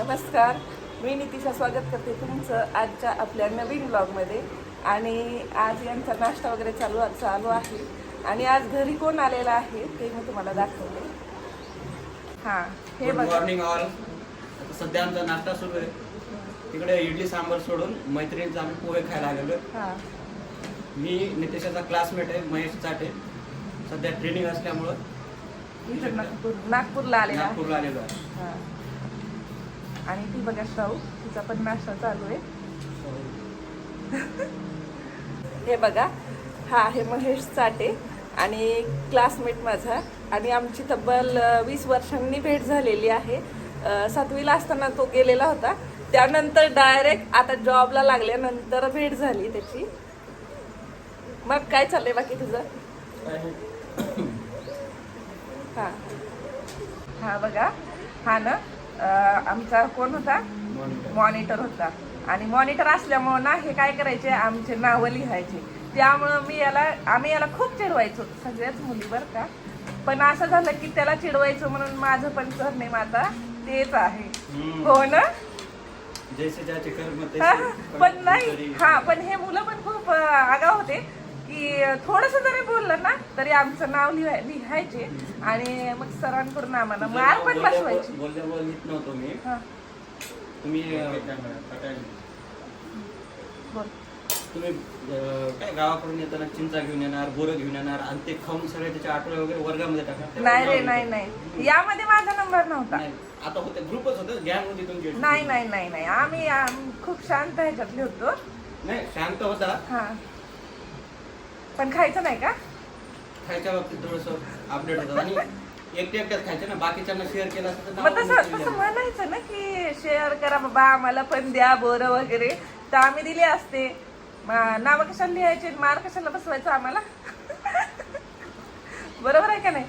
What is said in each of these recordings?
नमस्कार. मी नितीशा स्वागत करते तुमचं आजच्या आपल्या नवीन ब्लॉगमध्ये आणि आज यांचा नाश्ता वगैरे चालू चालू आहे. आणि आज घरी कोण आलेलं आहे ते मी तुम्हाला दाखवले हां हे बघा. मॉर्निंग ऑल आता सध्या आमचा नाश्ता सुरू आहे. तिकडे इडली सांबार सोडून मैत्रिणींचा आम्ही पोहे खायला आलेलो हां. मी नितेशाचा क्लासमेट आहे महेश चाटे. सध्या ट्रेनिंग असल्यामुळं इथं नागपूर नागपूरला आलेला नागपूरला आलेलो आहे. हां. आणि ती बघा शाहू तिचा पण नाश्ता चालू आहे. हे बघा हा आहे महेश चाटे आणि क्लासमेट माझा. आणि आमची तब्बल वीस वर्षांनी भेट झालेली आहे. सातवीला असताना तो गेलेला होता. त्यानंतर डायरेक्ट आता जॉबला लागल्यानंतर भेट झाली त्याची. मग काय चाललंय बाकी तुझं? हा. हा बघा हा ना. आमचा कोण होता? मॉनिटर होता. आणि मॉनिटर असल्यामुळं ना हे काय करायचे? आमचे नावं लिहायचे. त्यामुळं मी याला आम्ही याला खूप चिडवायचो सगळ्याच मुली बरं का. पण असं झालं की त्याला चिडवायचं म्हणून माझं पण सरनेम आता तेच आहे. हो ना? पण नाही. हा पण हे मुलं पण खूप आगाव होते. की थोडस जरी बोललं ना तरी आमचं नाव लिहाय लिहायचे आणि मग सरांकडून आम्हाला मार पण बसवायची. बोलल्या नव्हतो मी. हा. तुम्ही अं, बोल. तुम्ही अं, काय गावाकडून येताना चिंचा घेऊन येणार बोरं घेऊन येणार आणि ते खाऊन सगळे त्याचे आठवडे वगैरे वर्गामध्ये टाकणार नाही रे नाही नाही. यामध्ये माझा नंबर नव्हता. नाही. आता होते ग्रुपच होतं गॅंग होती तुमची. नाही नाही नाही नाही. आम्ही आम- खूप शांत ह्याच्यातले होतो. नाही शांत होता. हा. पण खायचं नाही का? खायच्या बाबतीत थोडस अपडेट होतं. आणि एकटे एकट्यात खायचं ना बाकीच्यांना शेअर केलं असतं तर मग नाव तसं तसं लिहिलं. म्हणायचं ना की शेअर करा बाबा आम्हाला पण द्या बोरं वगैरे. तर आम्ही दिले असते. मा- नावं कशाला लिहायचे? मार कशाला बसवायचं आम्हाला? बरोबर आहे का नाही?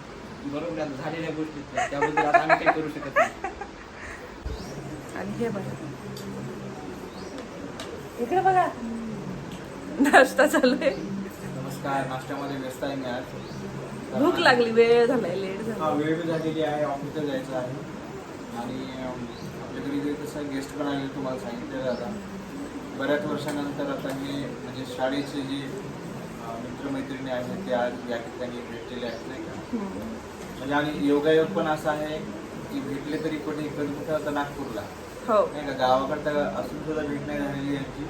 बरोबर आहे, झालेल्या गोष्टी त्या. त्याबद्दल आता आम्ही काही करू शकत नाही. आणि हे बघा. इकडे बघा. नाश्ता चालू आहे. नमस्कार नाश्त्यामध्ये व्यस्त आहे मी आज. भूक लागली वेळ झालाय लेट हा झाला वेळ बी झालेली आहे ऑफिसला जायचं आहे. आणि आपल्या घरी जे कसं गेस्ट पण आले तुम्हाला सांगितलेलं आता बऱ्याच वर्षानंतर आता मी म्हणजे शाळेचे जे मित्रमैत्रिणी आहेत ते आज या ठिकाणी भेटलेले आहेत नाही का? म्हणजे आणि योगायोग पण असा आहे की भेटले तरी कोणी इकडे कुठं तर नागपूरला. हो. नाही का? गावाकडं असून सुद्धा भेट नाही झालेली यांची.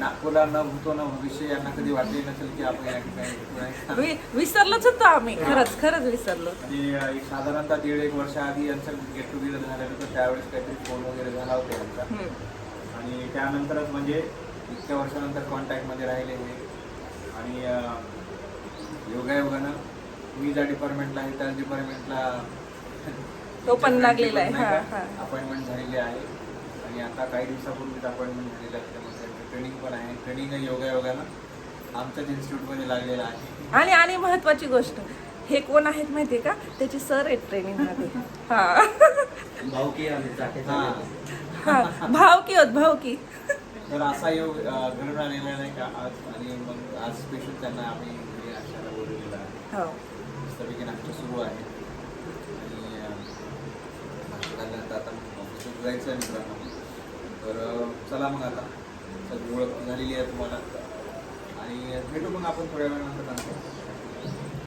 नागपूरला न भूतो न भविष्य यांना कधी वाटले नसेल की आपण या ठिकाणी? वि- विसरलोच होतो आम्ही. खरंच खरंच विसरलो. आणि अ, एक साधारणतः दीड एक वर्ष आधी यांचं गेट टुगेदर झालेलं होतं. त्यावेळेस काहीतरी फोन वगैरे झाला होता यांचा. हम्म. आणि त्यानंतरच म्हणजे इतक्या वर्षानंतर कॉन्टॅक्टमध्ये राहिले हे. आणि अ, योगायोगानं मी ज्या डिपार्टमेंटला आहे त्याच डिपार्टमेंटला तो पण लागलेला आहे, हा, हा. अपॉइंटमेंट झालेली आहे. आणि आता काही दिवसापूर्वीच अपॉइंटमेंट झालेलं आहे त्यामध्ये ट्रेनिंग पण आहे. ट्रेनिंग योगायोगानं आमच्याच इन्स्टिट्यूटमध्ये लागलेलं आहे. आणि आणि महत्वाची गोष्ट हे कोण आहेत माहितीये का? त्याचे सर आहेत ट्रेनिंगमध्ये. हा. भाऊ की आम्ही चाटे हां. हा. भाव की होत भाव की तर असा योग अ, घडून आलेला नाही का आज? आणि मग आज स्पेशल त्यांना आम्ही घरी नाश्त्याला बोलवलेलं आहे. हो. मस्तपैकी नाश्ता सुरू आहे. आणि अ, नाश्ता झाल्यानंतर आता ऑफिसला जायचं आहे मित्रांनो. चला मग आता. सगळी ओळख झालेली आहे तुम्हाला. आणि भेटू मग आपण थोड्या वेळानंतर